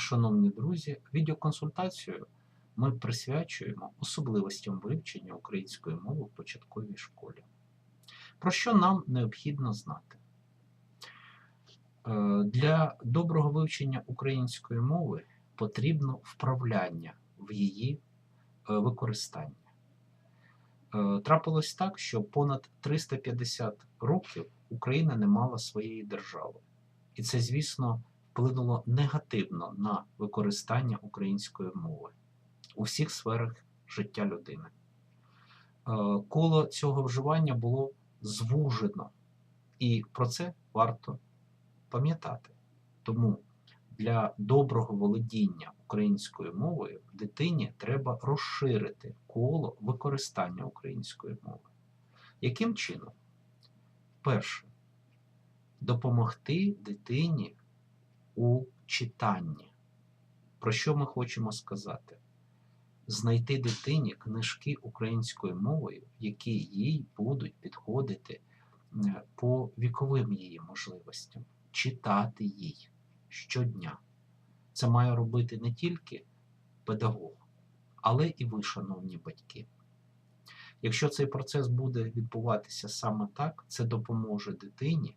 Шановні друзі, відеоконсультацію ми присвячуємо особливостям вивчення української мови в початковій школі. Про що нам необхідно знати? Е, Для доброго вивчення української мови потрібно вправляння в її е, використанні. Е, Трапилось так, що понад 350 років Україна не мала своєї держави. І це, звісно, вплинуло негативно на використання української мови у всіх сферах життя людини. Е, Коло цього вживання було звужено, і про це варто пам'ятати. Тому для доброго володіння українською мовою дитині треба розширити коло використання української мови. Яким чином? Перше, допомогти дитині у читанні. Про що ми хочемо сказати? Знайти дитині книжки українською мовою, які їй будуть підходити е, по віковим її можливостям, читати їй щодня. Це має робити не тільки педагог, але і ви, шановні батьки. Якщо цей процес буде відбуватися саме так, це допоможе дитині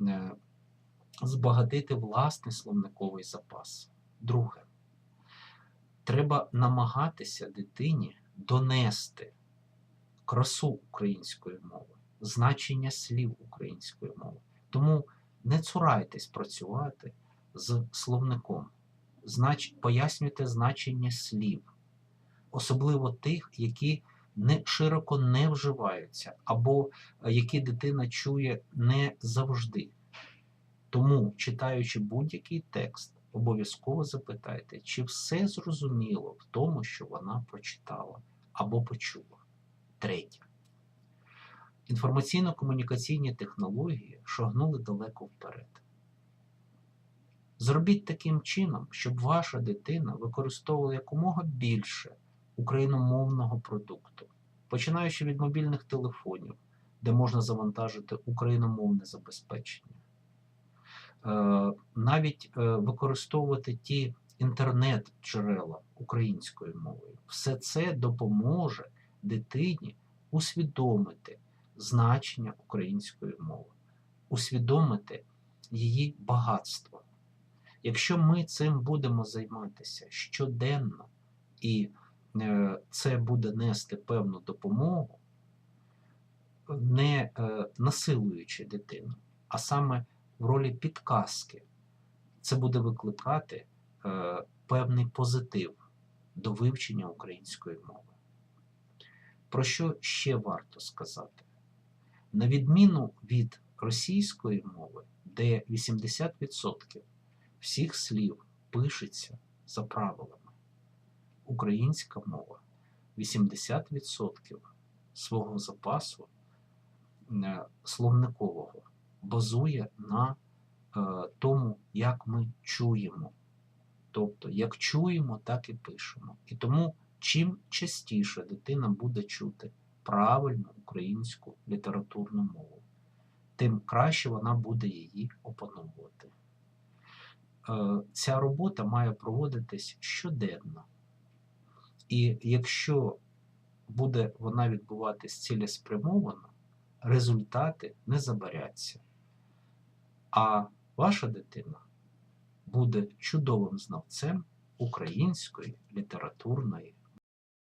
е, збагатити власний словниковий запас. Друге, треба намагатися дитині донести красу української мови, значення слів української мови. Тому не цурайтесь працювати з словником, Знач... пояснюйте значення слів, особливо тих, які не широко не вживаються, або е, які дитина чує не завжди. Тому, читаючи будь-який текст, обов'язково запитайте, чи все зрозуміло в тому, що вона прочитала або почула. Третє. Інформаційно-комунікаційні технології шагнули далеко вперед. Зробіть таким чином, щоб ваша дитина використовувала якомога більше україномовного продукту, починаючи від мобільних телефонів, де можна завантажити україномовне забезпечення. Е, навіть е, використовувати ті інтернет-джерела українською мовою. Все це допоможе дитині усвідомити значення української мови, усвідомити її багатство. Якщо ми цим будемо займатися щоденно, і е, це буде нести певну допомогу, не насилуючи дитину, а саме в ролі підказки. Це буде викликати е, певний позитив до вивчення української мови. Про що ще варто сказати? На відміну від російської мови, де 80% всіх слів пишеться за правилами, українська мова 80% свого запасу е, словникового базує на е, тому, як ми чуємо. Тобто, як чуємо, так і пишемо. І тому, чим частіше дитина буде чути правильну українську літературну мову, тим краще вона буде її опановувати. Е, ця робота має проводитись щоденно. І якщо буде вона відбуватись цілеспрямовано, результати не забаряться. А ваша дитина буде чудовим знавцем української літературної